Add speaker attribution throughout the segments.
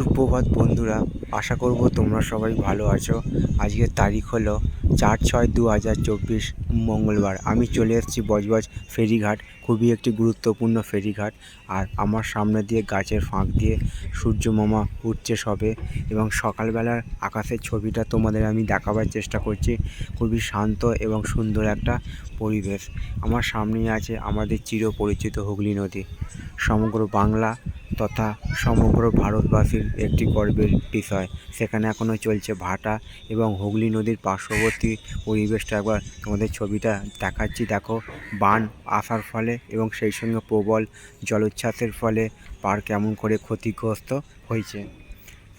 Speaker 1: সুপ্রভাত বন্ধুরা, আশা করব তোমরা সবাই ভালো আছো। আজকের তারিখ হলো চার ছয় দু হাজার চব্বিশ মঙ্গলবার। আমি চলে এসেছি বজবজ ফেরিঘাট। খুবই একটি গুরুত্বপূর্ণ ফেরিঘাট। আর আমার সামনে দিয়ে গাছের ফাঁক দিয়ে সূর্য মামা উঠছে সবে এবং সকালবেলার আকাশের ছবিটা তোমাদের আমি দেখাবার চেষ্টা করছি। খুবই শান্ত এবং সুন্দর একটা পরিবেশ। আমার সামনেই আছে আমাদের চিরপরিচিত হুগলি নদী। সমগ্র বাংলা তথা সমগ্র ভারতবাসীর একটি গর্বের বিষয়। সেখানে এখনও চলছে ভাটা এবং হুগলি নদীর পার্শ্ববর্তী পরিবেশটা একবার তোমাদের ছবিটা দেখাচ্ছি। দেখো, বান আসার ফলে এবং সেই সঙ্গে প্রবল জলোচ্ছ্বাসের ফলে পার্ক কেমন করে ক্ষতিগ্রস্ত হয়েছে।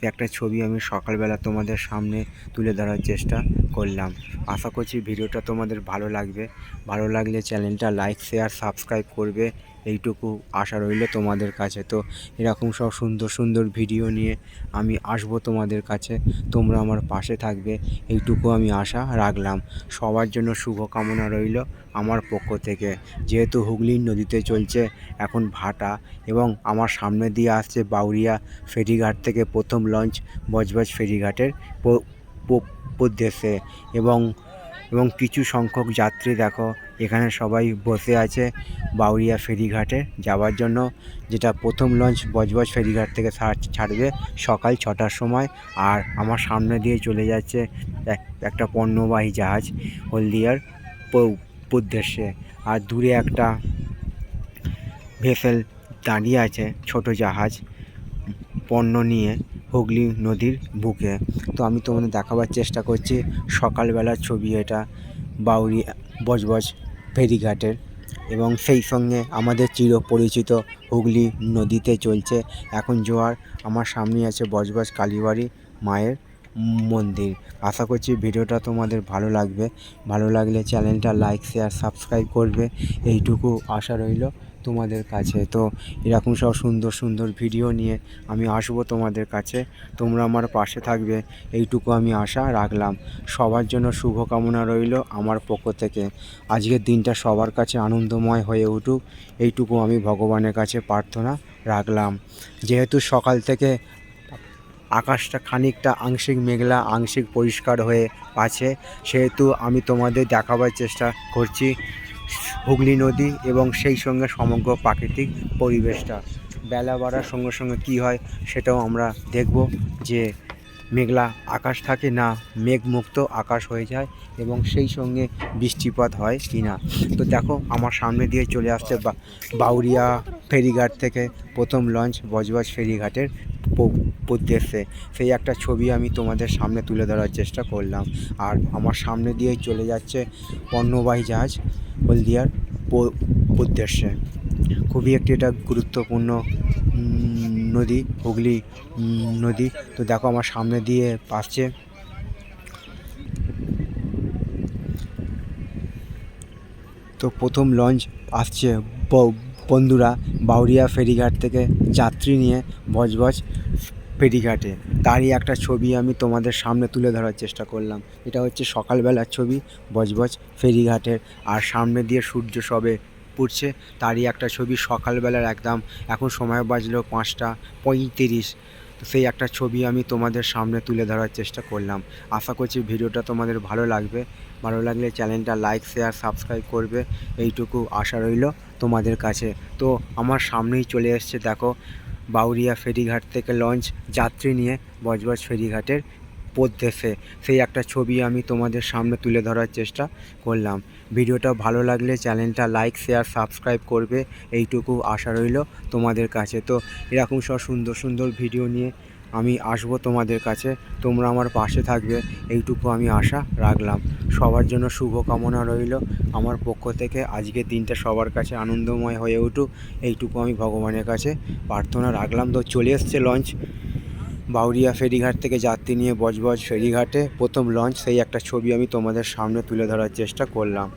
Speaker 1: একটা ছবি আমি সকালবেলা তোমাদের সামনে তুলে ধরার চেষ্টা করলাম। আশা করছি ভিডিওটা তোমাদের ভালো লাগবে। ভালো লাগলে চ্যানেলটা লাইক, শেয়ার, সাবস্ক্রাইব করবে এইটুকু আশা রইল তোমাদের কাছে। তো এরকম সব সুন্দর সুন্দর ভিডিও নিয়ে আমি আসব তোমাদের কাছে। তোমরা আমার পাশে থাকবে, এইটুকু আমি আশা রাখলাম। সবার জন্য শুভকামনা রইল আমার পক্ষ থেকে। যেহেতু হুগলি নদীতে চলছে এখন ভাটা এবং আমার সামনে দিয়ে আসছে বাউরিয়া ফেরিঘাট থেকে প্রথম লঞ্চ বজবজ ফেরিঘাটের উদ্দেশ্যে। এবং এবং কিছু সংখ্যক যাত্রী দেখো এখানে সবাই বসে আছে বাউরিয়া ফেরিঘাটে। যাওয়ার জন্য যেটা প্রথম লঞ্চ বজবজ ফেরিঘাট থেকে ছাড়- ছাড়বে সকাল ছটার সময়। আর আমার সামনে দিয়ে চলে যাচ্ছে এক- একটা পণ্যবাহী জাহাজ হলদিয়ার উদ্দেশ্যে। আর দূরে একটা ভেসেল দাঁড়িয়ে আছে ছোট জাহাজ পণ্য নিয়ে হুগলি নদীর বুকে। তো আমি তোমাদের দেখাবার চেষ্টা করছি সকালবেলার ছবি এটা। বাউরি বজবজ ফেরিঘাটের এবং সেই সঙ্গে আমাদের চিরপরিচিত হুগলি নদীতে চলছে। এখন জোয়ার আমার সামনে আছে বজবজ কালীবাড়ি মায়ের মন্দির। আশা করছি ভিডিওটা তোমাদের ভালো লাগবে। ভালো লাগলে চ্যানেলটা লাইক, শেয়ার, সাবস্ক্রাইব করবে। এইটুকু আশা রইল। তোমাদের কাছে। তো এরকম সব সুন্দর সুন্দর ভিডিও নিয়ে আমি আসব তোমাদের কাছে। তোমরা আমার পাশে থাকবে। এইটুকু আমি আশা রাখলাম। সবার জন্য শুভকামনা রইল আমার পক্ষ থেকে। আজকের দিনটা সবার কাছে আনন্দময় হয়ে উঠুক। এইটুকু আমি ভগবানের কাছে প্রার্থনা রাখলাম। যেহেতু সকাল থেকে আকাশটা খানিকটা আংশিক মেঘলা, আংশিক পরিষ্কার হয়ে আছে, সেহেতু আমি তোমাদের দেখাবার চেষ্টা করছি। হুগলি নদী এবং সেই সঙ্গে সমগ্র প্রাকৃতিক পরিবেশটা। বেলা বাড়ার সঙ্গে সঙ্গে কী হয় সেটাও আমরা দেখব যে মেঘলা আকাশ থাকে না, মেঘমুক্ত আকাশ হয়ে যায় এবং সেই সঙ্গে বৃষ্টিপাত হয় কি না। তো দেখো, আমার সামনে দিয়ে চলে আসছে বাউরিয়া ফেরিঘাট থেকে প্রথম লঞ্চ বজবজ ফেরিঘাটের উদ্দেশ্যে সেই একটা ছবি আমি তোমাদের সামনে তুলে ধরার চেষ্টা করলাম। আর আমার সামনে দিয়ে চলে যাচ্ছে পণ্যবাহী জাহাজ হলদিয়ার উদ্দেশ্যে। খুবই একটি এটা গুরুত্বপূর্ণ নদী, হুগলি নদী। তো দেখো আমার সামনে দিয়ে আসছে তো প্রথম লঞ্চ আসছে বন্ধুরা বাউরিয়া ফেরিঘাট থেকে যাত্রী নিয়ে বজবজ ফেরিঘাটে। তারই একটা ছবি আমি তোমাদের সামনে তুলে ধরার চেষ্টা করলাম। এটা হচ্ছে সকালবেলার ছবি, বজবজ ফেরিঘাটের। আর সামনে দিয়ে সূর্য সবে পড়ছে, তারই একটা ছবি সকালবেলার একদম। এখন সময় বাজলো পাঁচটা পঁয়ত্রিশ। তো সেই একটা ছবি আমি তোমাদের সামনে তুলে ধরার চেষ্টা করলাম। আশা করছি ভিডিওটা তোমাদের ভালো লাগবে। ভালো লাগলে চ্যানেলটা লাইক, শেয়ার, সাবস্ক্রাইব করবে। এইটুকু আশা রইল তোমাদের কাছে। তো আমার সামনেই চলে এসছে, দেখো, বাউরিয়া ফেরিঘাট থেকে লঞ্চ, যাত্রী নিয়ে বজবজ ফেরিঘাটের উদ্দেশ্যে সেই একটা ছবি আমি তোমাদের সামনে তুলে ধরার চেষ্টা করলাম। ভিডিওটা ভালো লাগলে চ্যানেলটা লাইক, শেয়ার, সাবস্ক্রাইব করবে, এইটুকু আশা রইল তোমাদের কাছে। তো এরকম সব সুন্দর সুন্দর ভিডিও নিয়ে আমি আসব তোমাদের কাছে। তোমরা আমার পাশে থাকবে, এইটুকু আমি আশা রাখলাম। সবার জন্য শুভকামনা রইল। আমার পক্ষ থেকে আজকের দিনটা সবার কাছে আনন্দময় হয়ে উঠুক, এইটুকু আমি ভগবানের কাছে প্রার্থনা রাখলাম। তো চলে এসছে লঞ্চ বাউরিয়া ফেরিঘাট থেকে যাত্রী নিয়ে বজবজ ফেরিঘাটে প্রথম লঞ্চ, সেই একটা ছবি আমি তোমাদের সামনে তুলে ধরার চেষ্টা করলাম।